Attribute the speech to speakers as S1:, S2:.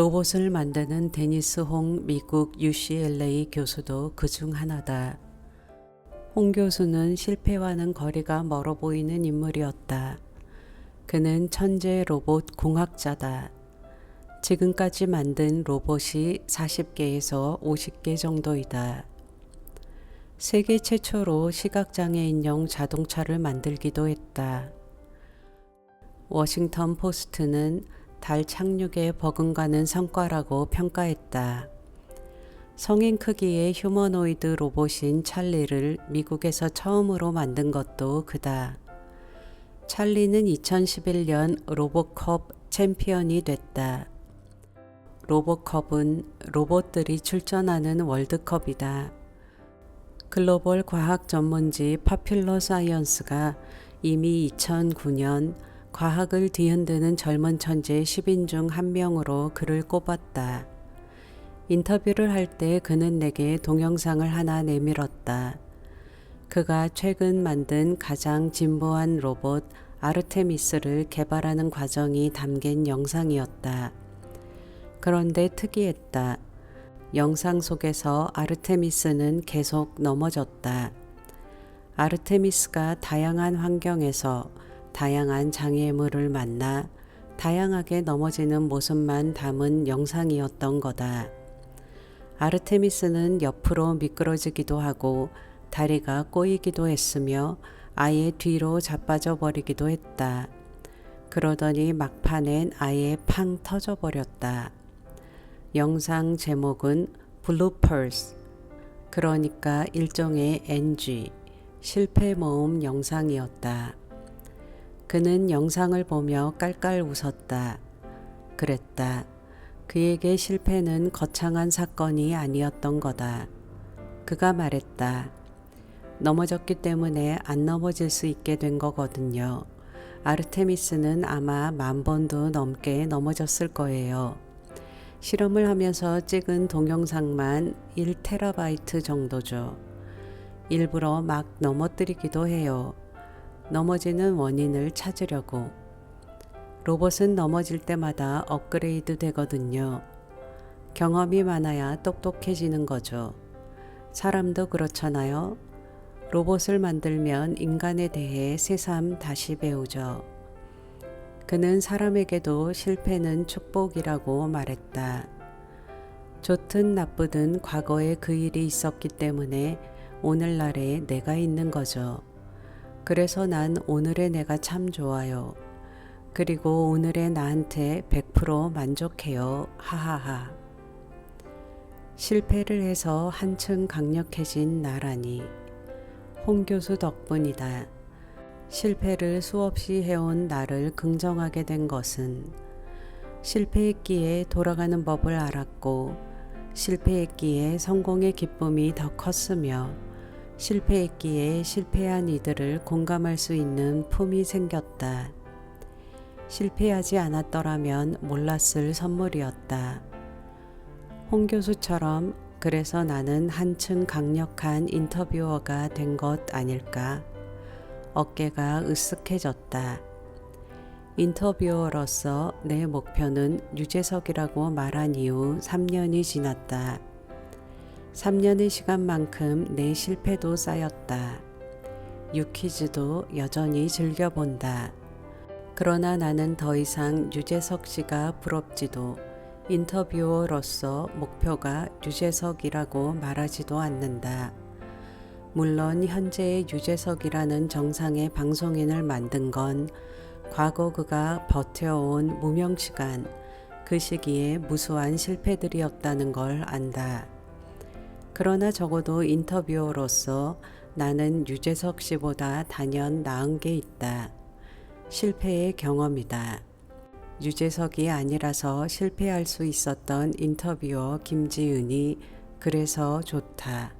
S1: 로봇을 만드는 데니스 홍 미국 UCLA 교수도 그 중 하나다. 홍 교수는 실패와는 거리가 멀어 보이는 인물이었다. 그는 천재 로봇 공학자다. 지금까지 만든 로봇이 40개에서 50개 정도이다. 세계 최초로 시각장애인용 자동차를 만들기도 했다. 워싱턴 포스트는 달 착륙에 버금가는 성과라고 평가했다. 성인 크기의 휴머노이드 로봇인 찰리를 미국에서 처음으로 만든 것도 그다. 찰리는 2011년 로봇컵 챔피언이 됐다. 로봇컵은 로봇들이 출전하는 월드컵이다. 글로벌 과학 전문지 파퓰러 사이언스가 이미 2009년 과학을 뒤흔드는 젊은 천재 10인 중 한 명으로 그를 꼽았다. 인터뷰를 할 때 그는 내게 동영상을 하나 내밀었다. 그가 최근 만든 가장 진보한 로봇 아르테미스를 개발하는 과정이 담긴 영상이었다. 그런데 특이했다. 영상 속에서 아르테미스는 계속 넘어졌다. 아르테미스가 다양한 환경에서 다양한 장애물을 만나 다양하게 넘어지는 모습만 담은 영상이었던 거다. 아르테미스는 옆으로 미끄러지기도 하고 다리가 꼬이기도 했으며 아예 뒤로 자빠져 버리기도 했다. 그러더니 막판엔 아예 팡 터져 버렸다. 영상 제목은 블루펄스 그러니까 일종의 NG 실패 모음 영상이었다. 그는 영상을 보며 깔깔 웃었다. 그랬다. 그에게 실패는 거창한 사건이 아니었던 거다. 그가 말했다. 넘어졌기 때문에 안 넘어질 수 있게 된 거거든요. 아르테미스는 아마 만 번도 넘게 넘어졌을 거예요. 실험을 하면서 찍은 동영상만 1테라바이트 정도죠. 일부러 막 넘어뜨리기도 해요. 넘어지는 원인을 찾으려고. 로봇은 넘어질 때마다 업그레이드 되거든요. 경험이 많아야 똑똑해지는 거죠. 사람도 그렇잖아요. 로봇을 만들면 인간에 대해 새삼 다시 배우죠. 그는 사람에게도 실패는 축복이라고 말했다. 좋든 나쁘든 과거에 그 일이 있었기 때문에 오늘날에 내가 있는 거죠. 그래서 난 오늘의 내가 참 좋아요. 그리고 오늘의 나한테 100% 만족해요. 하하하. 실패를 해서 한층 강력해진 나라니. 홍 교수 덕분이다. 실패를 수없이 해온 나를 긍정하게 된 것은 실패했기에 돌아가는 법을 알았고 실패했기에 성공의 기쁨이 더 컸으며 실패했기에 실패한 이들을 공감할 수 있는 품이 생겼다. 실패하지 않았더라면 몰랐을 선물이었다. 홍 교수처럼 그래서 나는 한층 강력한 인터뷰어가 된 것 아닐까? 어깨가 으쓱해졌다. 인터뷰어로서 내 목표는 유재석이라고 말한 이후 3년이 지났다. 3년의 시간만큼 내 실패도 쌓였다. 유퀴즈도 여전히 즐겨본다. 그러나 나는 더 이상 유재석 씨가 부럽지도 인터뷰어로서 목표가 유재석이라고 말하지도 않는다. 물론 현재의 유재석이라는 정상의 방송인을 만든 건 과거 그가 버텨온 무명 시간, 그 시기에 무수한 실패들이었다는 걸 안다. 그러나 적어도 인터뷰어로서 나는 유재석 씨보다 단연 나은 게 있다. 실패의 경험이다. 유재석이 아니라서 실패할 수 있었던 인터뷰어 김지은이 그래서 좋다.